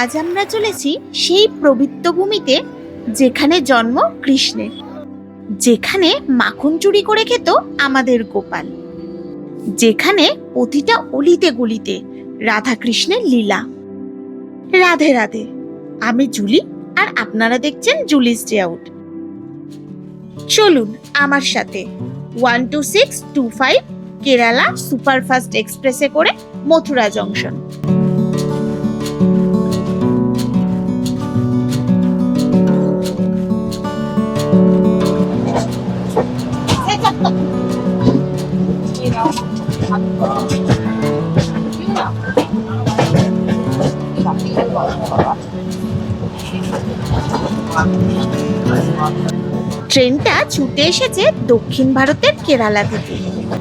আজ আমরা চলেছি সেই পবিত্র ভূমিতে যেখানে জন্ম কৃষ্ণের, যেখানে মাখন চুরি করে খেত আমাদের গোপাল, যেখানে প্রতিটা অলিতে গলিতে রাধা কৃষ্ণের লীলা। রাধে রাধে, আমি জুলি আর আপনারা দেখছেন জুলিস ডে আউট। চলুন আমার সাথে one two six two five Kerala superfast এক্সপ্রেসে করে মথুরা জংশন। ট্রেনটা ছুটে এসেছে দক্ষিণ ভারতের কেরালা থেকে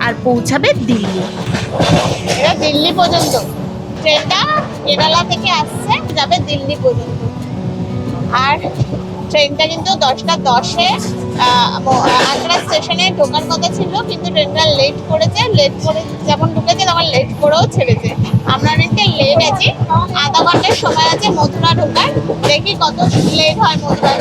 আর পৌঁছাবে দিল্লি। এটা দিল্লি পর্যন্ত। ট্রেনটা কেরালা থেকে আসছে, যাবে দিল্লি পর্যন্ত। আর ট্রেনটা কিন্তু দশটা দশে আগ্রা স্টেশনে ঢোকার কথা ছিল, কিন্তু ট্রেনটা লেট করেছে লেট করে যেমন ঢুকেছে তখন লেট করেও ছেড়েছে। আমরা অনেকটা লেট আছি। আধা ঘণ্টার সময় আছে মথুরা ঢোকার। দেখি কত লেট হয় মথুরা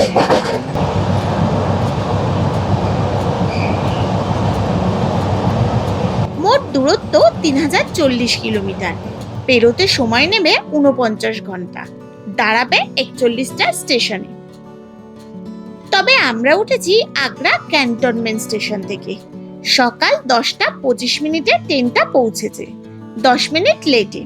মোট দূরত্ব তিন হাজার চল্লিশ কিলোমিটার। পেরোতে সময় নেবে উনপঞ্চাশ ঘণ্টা। দাঁড়াবে একচল্লিশটা স্টেশনে। তবে আমরা উঠেছি আগ্রা ক্যান্টনমেন্ট স্টেশন থেকে। সকাল দশটা পঁচিশ মিনিটে ট্রেনটা পৌঁছেছে। দশ মিনিট লেটে।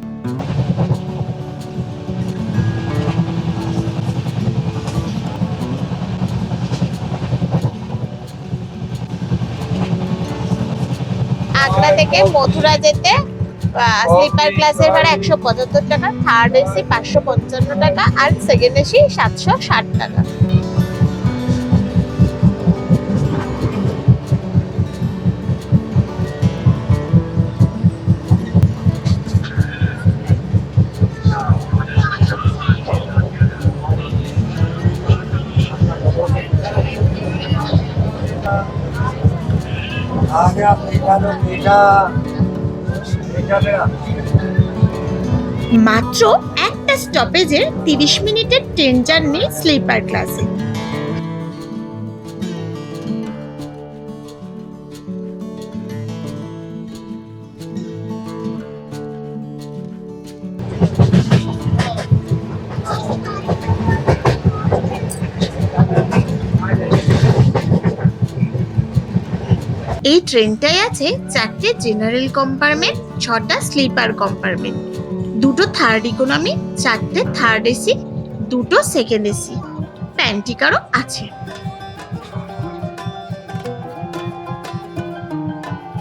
আগ্রা থেকে মথুরা যেতে স্লিপার ক্লাসের ভাড়া একশো পঁচাত্তর টাকা থার্ড এসি পাঁচশো পঞ্চান্ন টাকা আর সেকেন্ড এসি সাতশো ষাট টাকা। মাত্র একটা স্টপেজের তিরিশ মিনিটের ট্রেন জার্নি স্লিপার ক্লাসে এই ট্রেনটায় আছে চারটে জেনারেল কম্পার্টমেন্ট, ছটা স্লিপার কম্পার্টমেন্ট। দুটো থার্ড ইকোনমি চারটে থার্ড এসি দুটো সেকেন্ড এসি প্যান্টিকারও আছে।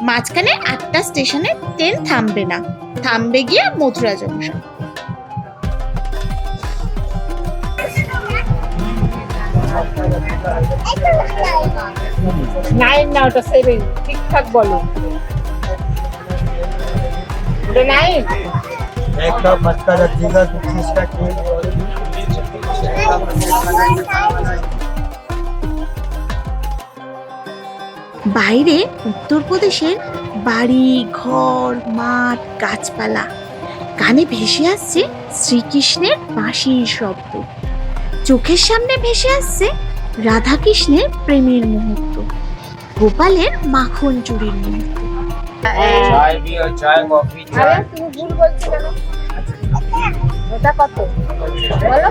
মাঝখানে আটটা স্টেশনে ট্রেন থামবে না। থামবে গিয়ে মথুরা জংশন। নাইন না ওটা সেভেন ঠিকঠাক বলো। নাইন। বাইরে উত্তরপ্রদেশের বাড়ি ঘর মাঠ গাছপালা। কানে ভেসে আসছে শ্রীকৃষ্ণের বাঁশির শব্দ। চোখের সামনে ভেসে আসছে রাধাকৃষ্ণের প্রেমের মুহূর্ত গোপালের মাখন চুরির মুহূর্ত। কত? বলো।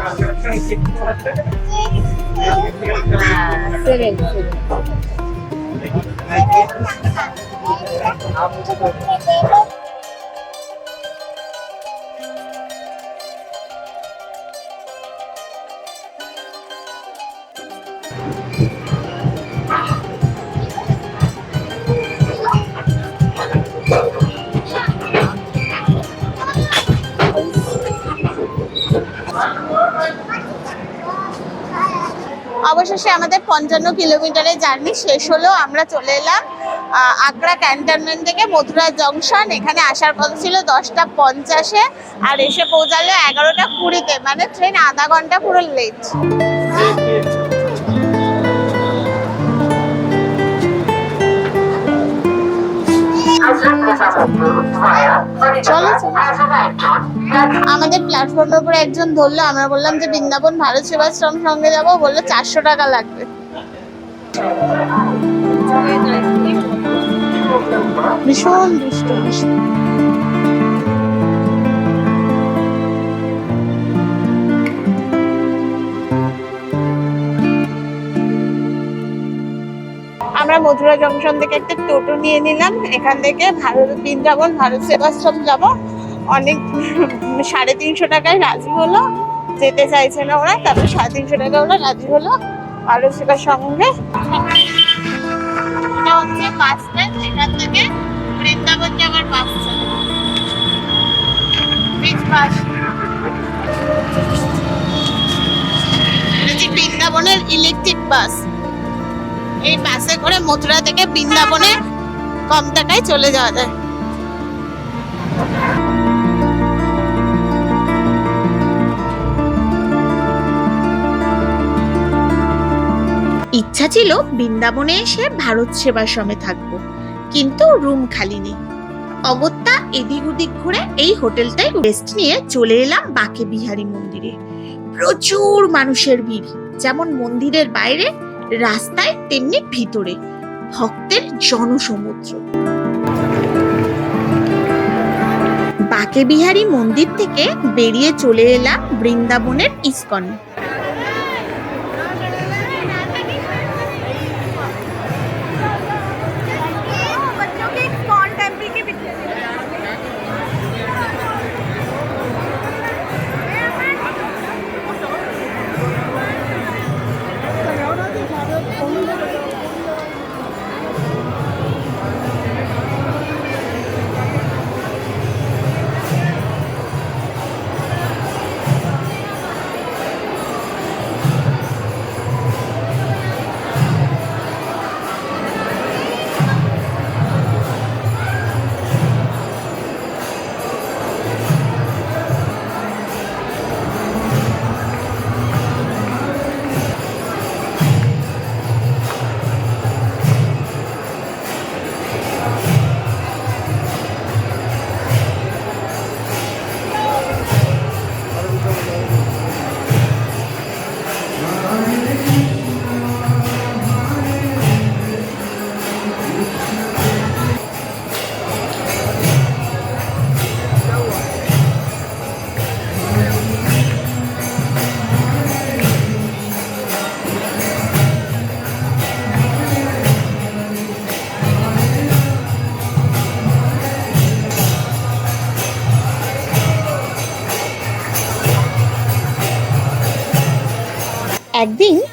অবশেষে আমাদের পঞ্চান্ন কিলোমিটারের জার্নি শেষ হলো। আমরা চলে এলাম আগ্রা ক্যান্টনমেন্ট থেকে মথুরা জংশন। এখানে আসার কথা ছিল দশটা পঞ্চাশে, আর এসে পৌঁছালো এগারোটা কুড়িতে মানে ট্রেন আধা ঘণ্টা পুরো লেট আমাদের প্ল্যাটফর্মের উপরে একজন ধরলো আমরা বললাম যে বৃন্দাবন ভারত সেবাশ্রম সঙ্গে যাব বলল চারশো টাকা লাগবে। ভীষণ দুষ্ট। আমরা মথুরা জংশন থেকে একটা টোটো নিয়ে নিলাম, এখান থেকে ভারত বৃন্দাবন ভারত সেবাশ্রম যাব। অনেক সাড়ে তিনশো টাকায় রাজি হলো, যেতে চাইছে না ওরা, তারপর সাড়ে তিনশো টাকা ওরা রাজি হলো সেবার সঙ্গে হচ্ছে বাস স্ট্যান্ড এখান থেকে বৃন্দাবন যাওয়ার বাস চলে বিচ বাস বৃন্দাবনের ইলেকট্রিক বাস এই বাসে করে মথুরা থেকে বৃন্দাবনে কম টাকায় চলে যাওয়া যায়। ইচ্ছা ছিল বৃন্দাবনে এসে ভারত সেবা সেবাশ্রমে থাকব, কিন্তু রুম খালি নেই। অগত্যা এদিক ওদিক ঘুরে এই হোটেলটাই রেস্ট নিয়ে চলে এলাম বাকে বিহারী মন্দিরে। প্রচুর মানুষের ভিড়, যেমন মন্দিরের বাইরে, রাস্তায় তেমনি ভিতরে, ভক্তের জনসমুদ্র। বাকে বিহারী মন্দির থেকে বেরিয়ে চলে এলাম বৃন্দাবনের ইস্কনে।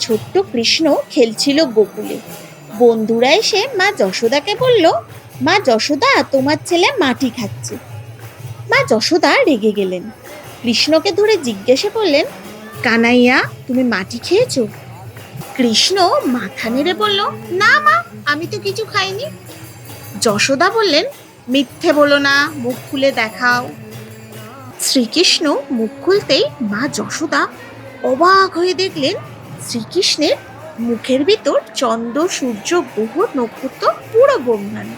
ছোট্ট কৃষ্ণ খেলছিল গোকুলে। বন্ধুরা এসে মা যশোদাকে বলল, মা যশোদা, তোমার ছেলে মাটি খাচ্ছে। মা যশোদা রেগে গেলেন। কৃষ্ণকে ধরে জিজ্ঞেসে করলেন, কানাইয়া, তুমি মাটি খেয়েছো? কৃষ্ণ মাথা নেড়ে বলল, না মা, আমি তো কিছু খাইনি। যশোদা বললেন, মিথ্যে বলো না, মুখ খুলে দেখাও। শ্রীকৃষ্ণ মুখ খুলতেই মা যশোদা অবাক হয়ে দেখলেন শ্রীকৃষ্ণের মুখের ভিতর চন্দ্র সূর্য গ্রহ নক্ষত্র পুরো ব্রহ্মাণ্ড।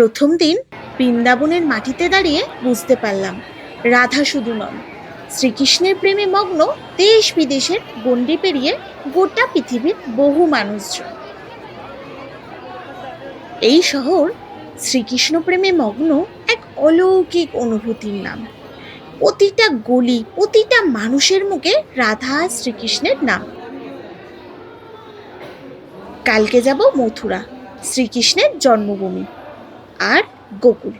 প্রথম দিন বৃন্দাবনের মাটিতে দাঁড়িয়ে বুঝতে পারলাম, রাধা শুধু নন। শ্রীকৃষ্ণের প্রেমে মগ্ন দেশ বিদেশের গণ্ডি পেরিয়ে গোটা পৃথিবীর বহু মানুষজন। এই শহর শ্রীকৃষ্ণ প্রেমে মগ্ন এক অলৌকিক অনুভূতির নাম। প্রতিটা গলি, প্রতিটা মানুষের মুখে রাধা শ্রীকৃষ্ণের নাম। কালকে যাব মথুরা, শ্রীকৃষ্ণের জন্মভূমি। আর গোকুল।